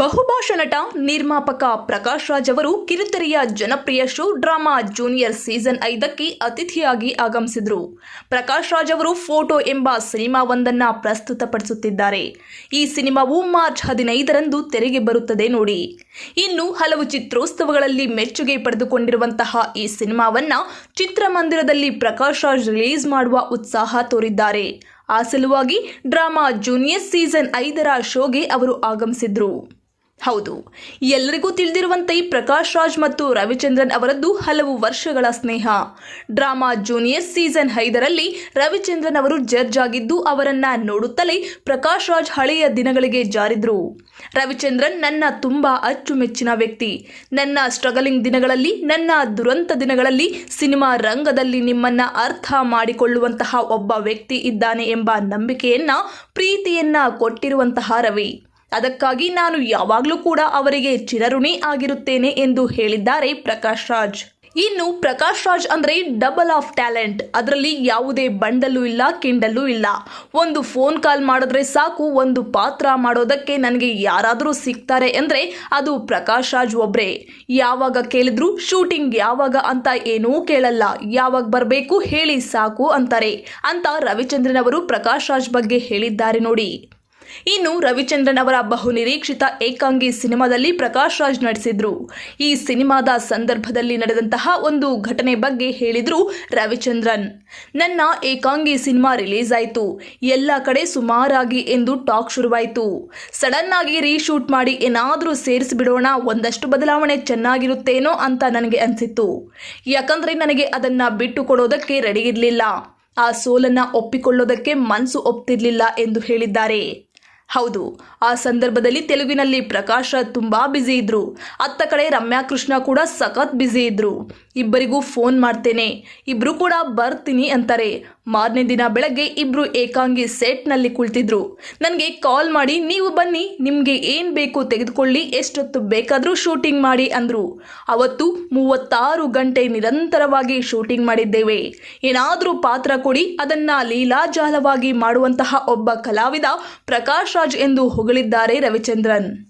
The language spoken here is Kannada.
ಬಹುಭಾಷಾ ನಟ, ನಿರ್ಮಾಪಕ ಪ್ರಕಾಶ್ ರಾಜ್ ಅವರು ಕಿರುತೆರೆಯ ಜನಪ್ರಿಯ ಶೋ ಡ್ರಾಮಾ ಜೂನಿಯರ್ ಸೀಸನ್ ಐದಕ್ಕೆ ಅತಿಥಿಯಾಗಿ ಆಗಮಿಸಿದರು. ಪ್ರಕಾಶ್ ರಾಜ್ ಅವರು ಫೋಟೋ ಎಂಬ ಸಿನಿಮಾವೊಂದನ್ನು ಪ್ರಸ್ತುತಪಡಿಸುತ್ತಿದ್ದಾರೆ. ಈ ಸಿನಿಮಾವು ಮಾರ್ಚ್ ಹದಿನೈದರಂದು ತೆರೆಗೆ ಬರುತ್ತದೆ ನೋಡಿ. ಇನ್ನು ಹಲವು ಚಿತ್ರೋತ್ಸವಗಳಲ್ಲಿ ಮೆಚ್ಚುಗೆ ಪಡೆದುಕೊಂಡಿರುವಂತಹ ಈ ಸಿನಿಮಾವನ್ನು ಚಿತ್ರಮಂದಿರದಲ್ಲಿ ಪ್ರಕಾಶ್ ರಾಜ್ ರಿಲೀಸ್ ಮಾಡುವ ಉತ್ಸಾಹ ತೋರಿದ್ದಾರೆ. ಆ ಸಲುವಾಗಿ ಡ್ರಾಮಾ ಜೂನಿಯರ್ ಸೀಸನ್ ಐದರ ಶೋಗೆ ಅವರು ಆಗಮಿಸಿದ್ರು. ಹೌದು. ಎಲ್ಲರಿಗೂ ತಿಳಿದಿರುವಂತೆ ಪ್ರಕಾಶ್ ರಾಜ್ ಮತ್ತು ರವಿಚಂದ್ರನ್ ಅವರದ್ದು ಹಲವು ವರ್ಷಗಳ ಸ್ನೇಹ. ಡ್ರಾಮಾ ಜೂನಿಯರ್ ಸೀಸನ್ ಐದರಲ್ಲಿ ರವಿಚಂದ್ರನ್ ಅವರು ಜಡ್ಜ್ ಆಗಿದ್ದು ಅವರನ್ನ ನೋಡುತ್ತಲೇ ಪ್ರಕಾಶ್ ರಾಜ್ ಹಳೆಯ ದಿನಗಳಿಗೆ ಜಾರಿದ್ರು. ರವಿಚಂದ್ರನ್ ನನ್ನ ತುಂಬಾ ಅಚ್ಚುಮೆಚ್ಚಿನ ವ್ಯಕ್ತಿ. ನನ್ನ ಸ್ಟ್ರಗಲಿಂಗ್ ದಿನಗಳಲ್ಲಿ, ನನ್ನ ದುರಂತ ದಿನಗಳಲ್ಲಿ ಸಿನಿಮಾ ರಂಗದಲ್ಲಿ ನಿಮ್ಮನ್ನ ಅರ್ಥ ಮಾಡಿಕೊಳ್ಳುವಂತಹ ಒಬ್ಬ ವ್ಯಕ್ತಿ ಇದ್ದಾನೆ ಎಂಬ ನಂಬಿಕೆಯನ್ನ, ಪ್ರೀತಿಯನ್ನ ಕೊಟ್ಟಿರುವಂತಹ ರವಿ. ಅದಕ್ಕಾಗಿ ನಾನು ಯಾವಾಗಲೂ ಕೂಡ ಅವರಿಗೆ ಚಿರಋಣಿ ಆಗಿರುತ್ತೇನೆ ಎಂದು ಹೇಳಿದ್ದಾರೆ ಪ್ರಕಾಶ್ ರಾಜ್. ಇನ್ನು ಪ್ರಕಾಶ್ ರಾಜ್ ಅಂದರೆ ಡಬಲ್ ಆಫ್ ಟ್ಯಾಲೆಂಟ್ ಅದರಲ್ಲಿ ಯಾವುದೇ ಬಂಡಲ್ಲೂ ಇಲ್ಲ, ಕಿಂಡಲ್ಲೂ ಇಲ್ಲ. ಒಂದು ಫೋನ್ ಕಾಲ್ ಮಾಡಿದ್ರೆ ಸಾಕು, ಒಂದು ಪಾತ್ರ ಮಾಡೋದಕ್ಕೆ ನನಗೆ ಯಾರಾದರೂ ಸಿಗ್ತಾರೆ ಅಂದರೆ ಅದು ಪ್ರಕಾಶ್ ರಾಜ್ ಒಬ್ಬರೇ ಯಾವಾಗ ಕೇಳಿದ್ರು ಶೂಟಿಂಗ್ ಯಾವಾಗ ಅಂತ ಏನೂ ಕೇಳಲ್ಲ. ಯಾವಾಗ ಬರಬೇಕು ಹೇಳಿ ಸಾಕು ಅಂತಾರೆ ಅಂತ ರವಿಚಂದ್ರನ್ ಅವರು ಪ್ರಕಾಶ್ ರಾಜ್ ಬಗ್ಗೆ ಹೇಳಿದ್ದಾರೆ ನೋಡಿ. ಇನ್ನು ರವಿಚಂದ್ರನ್ ಅವರ ಬಹುನಿರೀಕ್ಷಿತ ಏಕಾಂಗಿ ಸಿನಿಮಾದಲ್ಲಿ ಪ್ರಕಾಶ್ ರಾಜ್ ನಡೆಸಿದ್ರು ಈ ಸಿನಿಮಾದ ಸಂದರ್ಭದಲ್ಲಿ ನಡೆದಂತಹ ಒಂದು ಘಟನೆ ಬಗ್ಗೆ ಹೇಳಿದ್ರು ರವಿಚಂದ್ರನ್. ನನ್ನ ಏಕಾಂಗಿ ಸಿನಿಮಾ ರಿಲೀಸ್ ಆಯಿತು ಎಲ್ಲ ಕಡೆ ಸುಮಾರಾಗಿ ಎಂದು ಟಾಕ್ ಶುರುವಾಯಿತು. ಸಡನ್ ಆಗಿ ರೀಶೂಟ್ ಮಾಡಿ ಏನಾದರೂ ಸೇರಿಸಿಬಿಡೋಣ, ಒಂದಷ್ಟು ಬದಲಾವಣೆ ಚೆನ್ನಾಗಿರುತ್ತೇನೋ ಅಂತ ನನಗೆ ಅನಿಸಿತ್ತು. ಯಾಕಂದ್ರೆ ನನಗೆ ಅದನ್ನ ಬಿಟ್ಟು ಕೊಡೋದಕ್ಕೆ ರೆಡಿ ಇರಲಿಲ್ಲ. ಆ ಸೋಲನ್ನ ಒಪ್ಪಿಕೊಳ್ಳೋದಕ್ಕೆ ಮನಸ್ಸು ಒಪ್ತಿರ್ಲಿಲ್ಲ ಎಂದು ಹೇಳಿದ್ದಾರೆ. ಹೌದು, ಆ ಸಂದರ್ಭದಲ್ಲಿ ತೆಲುಗಿನಲ್ಲಿ ಪ್ರಕಾಶ್ ರಾಜ್ ತುಂಬಾ ಬ್ಯುಸಿ ಇದ್ರು. ಅತ್ತ ಕಡೆ ರಮ್ಯಾ ಕೃಷ್ಣ ಕೂಡ ಸಖತ್ ಬ್ಯುಸಿ ಇದ್ರು. ಇಬ್ಬರಿಗೂ ಫೋನ್ ಮಾಡ್ತೇನೆ. ಇಬ್ರು ಕೂಡ ಬರ್ತೀನಿ ಅಂತಾರೆ. ಮಾರನೇ ದಿನ ಬೆಳಗ್ಗೆ ಇಬ್ರು ಏಕಾಂಗಿ ಸೆಟ್ನಲ್ಲಿ ಕುಳಿತಿದ್ರು. ನನಗೆ ಕಾಲ್ ಮಾಡಿ, ನೀವು ಬನ್ನಿ, ನಿಮಗೆ ಏನು ಬೇಕು ತೆಗೆದುಕೊಳ್ಳಿ, ಎಷ್ಟೊತ್ತು ಬೇಕಾದರೂ ಶೂಟಿಂಗ್ ಮಾಡಿ ಅಂದರು. ಅವತ್ತು ಮೂವತ್ತಾರು ಗಂಟೆ ನಿರಂತರವಾಗಿ ಶೂಟಿಂಗ್ ಮಾಡಿದ್ದೇವೆ. ಏನಾದರೂ ಪಾತ್ರ ಕೊಡಿ, ಅದನ್ನ ಲೀಲಾಜಾಲವಾಗಿ ಮಾಡುವಂತಹ ಒಬ್ಬ ಕಲಾವಿದ ಪ್ರಕಾಶ್ ರಾಜ್ ಎಂದು ಹೊಗಳಿದ್ದಾರೆ ರವಿಚಂದ್ರನ್.